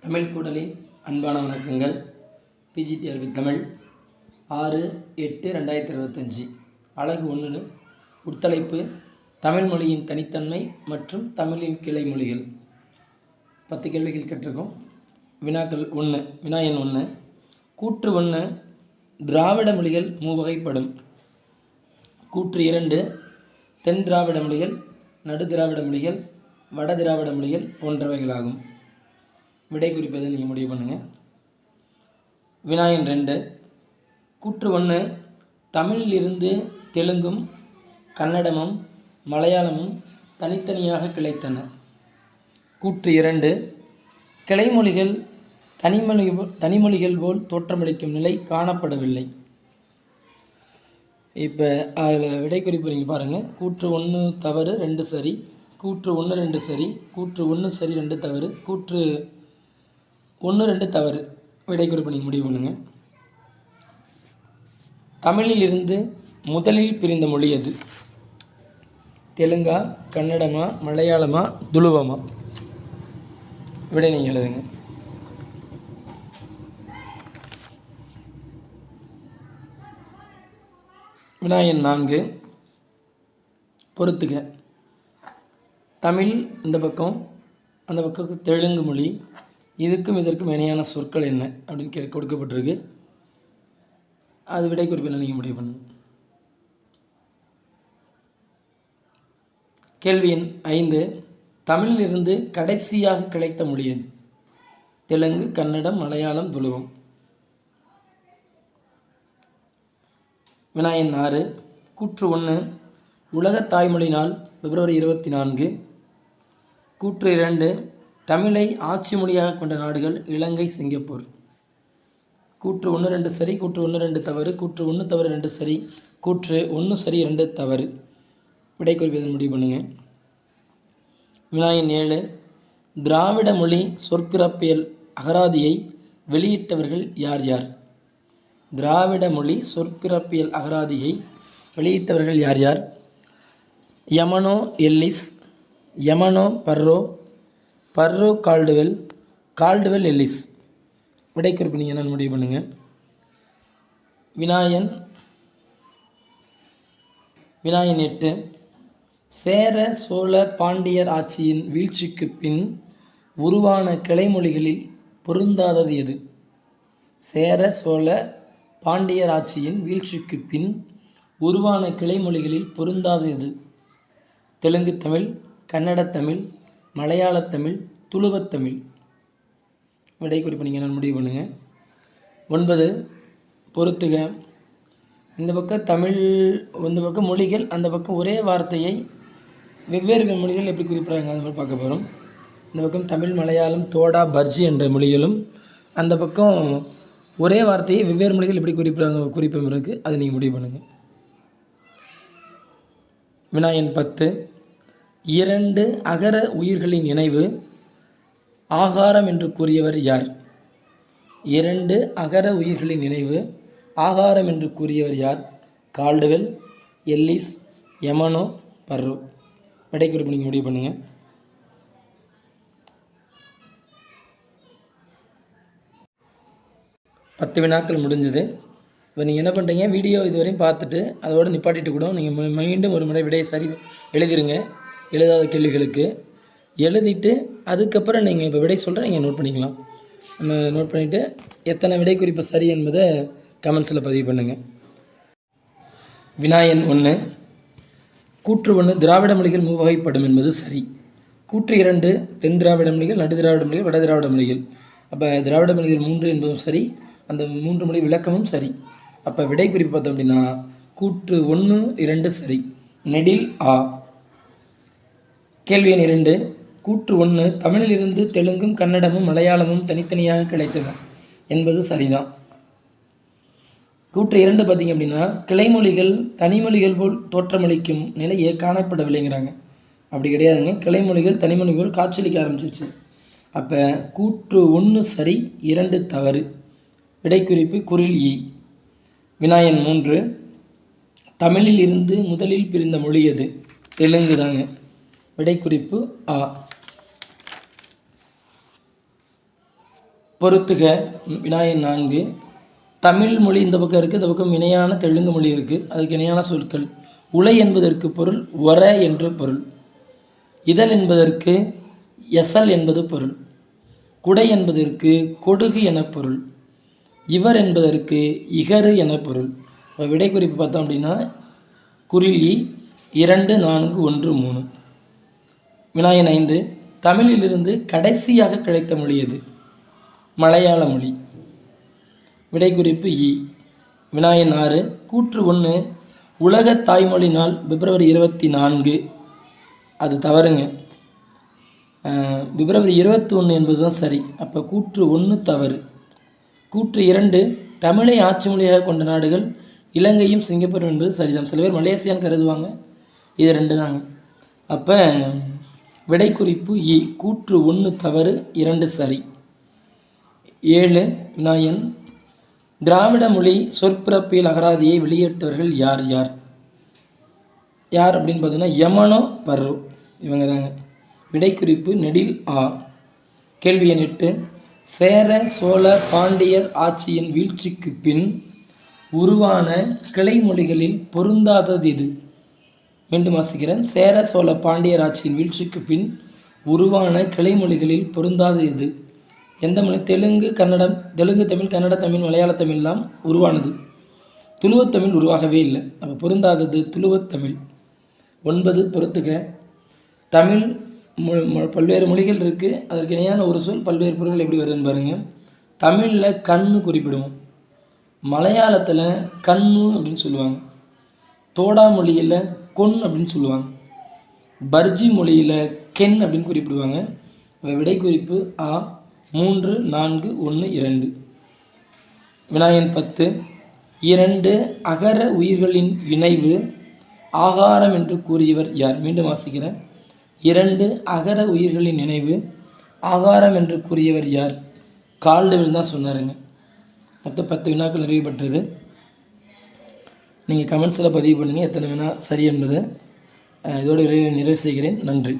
தமிழ் கூடலின் அன்பான வணக்கங்கள். பிஜிடிஆர்பி தமிழ். ஆறு எட்டு ரெண்டாயிரத்தி இருபத்தஞ்சி. அழகு ஒன்று உட்தலைப்பு தமிழ் மொழியின் தனித்தன்மை மற்றும் தமிழின் கிளை மொழிகள். பத்து கேள்விகள் கேட்டிருக்கோம். வினாக்கள் ஒன்று வினா எண் ஒன்று கூற்று ஒன்று திராவிட மொழிகள் மூவகைப்படும் கூற்று இரண்டு தென் திராவிட மொழிகள் நடு திராவிட மொழிகள் வட திராவிட மொழிகள் போன்றவைகளாகும். விடை குறிப்பதை நீங்கள் முடிவு பண்ணுங்கள் வினாயன் ரெண்டு கூற்று ஒன்று தமிழில் இருந்து தெலுங்கும் கன்னடமும் மலையாளமும் தனித்தனியாக கிளைத்தன. கூற்று இரண்டு கிளைமொழிகள் தனிமொழி தனிமொழிகள் போல் தோற்றமளிக்கும் நிலை காணப்படவில்லை. இப்போ அதில் விடை குறிப்பு நீங்கள் பாருங்கள் கூற்று ஒன்று தவறு ரெண்டு சரி. கூற்று ஒன்று ரெண்டு சரி. கூற்று ஒன்று சரி ரெண்டு தவறு. கூற்று ஒன்று ரெண்டு தவறு. விடை குறிப்பு நீங்கள் முடிவு பண்ணுங்கள் தமிழில் இருந்து முதலில் பிரிந்த மொழி எது? தெலுங்கா கன்னடமா மலையாளமா துளுவமா விடை நீங்கள் எழுதுங்க. வினாயன் நான்கு. பொறுத்துக. தமிழ் இந்த பக்கம். அந்த பக்கம் தெலுங்கு மொழி. இதுக்கும் இதற்கும் இணையான சொற்கள் என்ன அப்படின்னு கே கொடுக்கப்பட்டிருக்கு. அது விடை குறிப்பில் நீங்கள் முடிவு பண்ணுங்க. கேள்வி எண் ஐந்து. தமிழிலிருந்து கடைசியாக கிடைத்த மொழி எது? தெலுங்கு கன்னடம் மலையாளம் துளுவம் வினாயன் ஆறு கூற்று ஒன்று உலக தாய்மொழி நாள் பிப்ரவரி இருபத்தி நான்கு. கூற்று இரண்டு. தமிழை ஆட்சி மொழியாக கொண்ட நாடுகள் இலங்கை சிங்கப்பூர். கூற்று ஒன்று ரெண்டு சரி கூற்று ஒன்று ரெண்டு தவறு கூற்று ஒன்று தவறு ரெண்டு சரி கூற்று ஒன்று சரி ரெண்டு தவறு. விடை குறிப்பதன் முடிவு பண்ணுங்கள் வினாயன் ஏழு திராவிட மொழி சொற்பிறப்பியல் அகராதியை வெளியிட்டவர்கள் யார் யார்? திராவிட மொழி சொற்பிறப்பியல் அகராதியை வெளியிட்டவர்கள் யார் யார்? Emeneau Ellis Emeneau Burrow Burrow Caldwell Caldwell Ellis. விடைக்குறிப்பு நீங்கள் என்னென்னு முடிவு பண்ணுங்கள் வினாயன் வினாயன் எட்டு. சேர சோழ பாண்டியர் ஆட்சியின் வீழ்ச்சிக்கு பின் உருவான கிளைமொழிகளில் பொருந்தாதது எது? சேர சோழ பாண்டியர் ஆட்சியின் வீழ்ச்சிக்கு பின் உருவான கிளைமொழிகளில் பொருந்தாதது எது? தெலுங்கு தமிழ் கன்னட தமிழ் மலையாள தமிழ் துளுவத் தமிழ். விடை குறிப்பு நீங்கள் நான் முடிவு பண்ணுங்கள் ஒன்பது பொறுத்துக. இந்த பக்கம் தமிழ் இந்த பக்கம் மொழிகள் அந்த பக்கம் ஒரே வார்த்தையை வெவ்வேறு மொழிகள் எப்படி குறிப்பிட்றாங்க அது மாதிரி பார்க்க போகிறோம் இந்த பக்கம் தமிழ் மலையாளம் தோடா பர்ஜி என்ற மொழிகளும் அந்த பக்கம் ஒரே வார்த்தையை வெவ்வேறு மொழிகள் எப்படி குறிப்பிட்றாங்க குறிப்பும் இருக்குது அதை நீங்கள் முடிவு பண்ணுங்கள் வினாயன் பத்து. இரண்டு அகர உயிர்களின் இணைவு ஆகாரம் என்று கூறியவர் யார்? இரண்டு அகர உயிர்களின் இணைவு ஆகாரம் என்று கூறியவர் யார்? Caldwell Ellis Emeneau Burrow. விடைக்குறிப்பு நீங்கள் முடிவு பண்ணுங்கள் பத்து வினாக்கள் முடிஞ்சது. இப்போ நீங்கள் என்ன பண்ணுறீங்க வீடியோ இதுவரையும் பார்த்துட்டு அதோடு நிப்பாட்டிட்டு கூட நீங்கள் மீண்டும் ஒரு முறை விடையை சரி எழுதிருங்க. எழுதாத கேள்விகளுக்கு எழுதிட்டு அதுக்கப்புறம் நீங்கள் இப்போ விடை சொல்கிற நீங்கள் நோட் பண்ணிக்கலாம். நம்ம நோட் பண்ணிவிட்டு எத்தனை விடை குறிப்பு சரி என்பதை கமெண்ட்ஸில் பதிவு பண்ணுங்கள் வினாயன் ஒன்று கூற்று ஒன்று திராவிட மொழிகள் மூவகைப்படும் என்பது சரி. கூற்று இரண்டு தென் திராவிட மொழிகள் நடு திராவிட மொழிகள் வட திராவிட மொழிகள். அப்போ திராவிட மொழிகள் மூன்று என்பதும் சரி அந்த மூன்று மொழி விளக்கமும் சரி. அப்போ விடை குறிப்பு பார்த்தோம் அப்படின்னா கூற்று ஒன்று இரண்டு சரி. நெடில் ஆ. கேள்வி எண் இரண்டு. கூற்று ஒன்று தமிழிலிருந்து தெலுங்கும் கன்னடமும் மலையாளமும் தனித்தனியாக கிடைத்தன என்பது சரிதான். கூற்று இரண்டு பார்த்தீங்க அப்படின்னா கிளைமொழிகள் தனிமொழிகள் போல் தோற்றமளிக்கும் நிலையே காணப்படவில்லைங்கிறாங்க. அப்படி கிடையாதுங்க. கிளைமொழிகள் தனிமொழிகள் காட்சியளிக்க ஆரம்பிச்சிருச்சு. அப்போ கூற்று ஒன்று சரி இரண்டு தவறு. விடைக்குறிப்பு குரில் இ. வினாயன் மூன்று. தமிழில் இருந்து முதலில் பிரிந்த மொழி எது? தெலுங்கு தாங்க விடைக்குறிப்பு ஆ பொருத்துக வினாயன் நான்கு. தமிழ் மொழி இந்த பக்கம் இருக்குது இந்த பக்கம் இணையான தெலுங்கு மொழி இருக்குது அதுக்கு இணையான சொற்கள். உலை என்பதற்கு பொருள் ஒர என்று பொருள். இதழ் என்பதற்கு எசல் என்பது பொருள். குடை என்பதற்கு கொடுகு என பொருள். இவர் என்பதற்கு இகரு என பொருள். இப்போ விடை குறிப்பு பார்த்தோம் அப்படின்னா குறிலி இரண்டு நான்கு ஒன்று மூணு. வினாயன் ஐந்து தமிழிலிருந்து கடைசியாக கிடைத்த மொழி எது? மலையாள மொழி. விடை குறிப்பு இ. வினாயன் ஆறு கூற்று ஒன்று உலக தாய்மொழி நாள் பிப்ரவரி இருபத்தி நான்கு. அது தவறுங்க. பிப்ரவரி இருபத்தி ஒன்று என்பது தான் சரி. அப்போ கூற்று ஒன்று தவறு. கூற்று இரண்டு தமிழை ஆட்சி மொழியாக கொண்ட நாடுகள் இலங்கையும் சிங்கப்பூரும் என்பது சரிதான். சில பேர் மலேசியான்னு கருதுவாங்க. இது ரெண்டு தாங்க அப்போ விடை குறிப்பு இ கூற்று ஒன்று தவறு இரண்டு சரி. ஏழு வினாயன் திராவிட மொழி சொற்பிறப்பியல் அகராதியை வெளியிட்டவர்கள் யார் யார்? யார் அப்படின்னு பார்த்தீங்கன்னா யமனோ பர்ரு. இவங்க தாங்க. விடைக்குறிப்பு நெடில் ஆ. கேள்வி எண் எட்டு. சேர சோழ பாண்டியர் ஆட்சியின் வீழ்ச்சிக்கு பின் உருவான கிளைமொழிகளில் பொருந்தாதது இது மீண்டும் வாசிக்கிறேன். சேர சோழ பாண்டியர் ஆட்சியின் வீழ்ச்சிக்கு பின் உருவான கிளைமொழிகளில் பொருந்தாதது இது. எந்த மொழி? தெலுங்கு கன்னடம். தெலுங்கு தமிழ் கன்னட தமிழ் மலையாள தமிழ்லாம் உருவானது. துளுவத்தமிழ் உருவாகவே இல்லை. அப்போ பொருந்தாதது துளுவத்தமிழ் ஒன்பது பொறுத்துக்க தமிழ் மொ- பல்வேறு மொழிகள் இருக்குது அதற்கு இணையான ஒரு சொல் பல்வேறு பொருட்கள் எப்படி வருதுன்னு பாருங்கள் தமிழில் கண்ணு குறிப்பிடுவோம் மலையாளத்தில் கண்ணு அப்படின்னு சொல்லுவாங்க. தோடா மொழியில் கொன் அப்படின்னு சொல்லுவாங்க. பர்ஜி மொழியில் கென் அப்படின்னு குறிப்பிடுவாங்க. விடை குறிப்பு ஆ மூன்று நான்கு ஒன்று இரண்டு. வினாயன் பத்து. இரண்டு அகர உயிர்களின் இணைவு. ஆகாரம் என்று கூறியவர் யார்? மீண்டும் வாசிக்கிறேன். இரண்டு அகர உயிர்களின் நினைவு. ஆகாரம் என்று கூறியவர் யார்? கால்டுவில் தான் சொன்னாருங்க. மொத்தம் பத்து வினாக்கள் நிறைவு பெற்றது நீங்கள் கமெண்ட்ஸில் பதிவு பண்ணுங்கள் எத்தனை வேணால் சரி என்பதை இதோடு இதோட நிறைவு நிறைவு செய்கிறேன். நன்றி.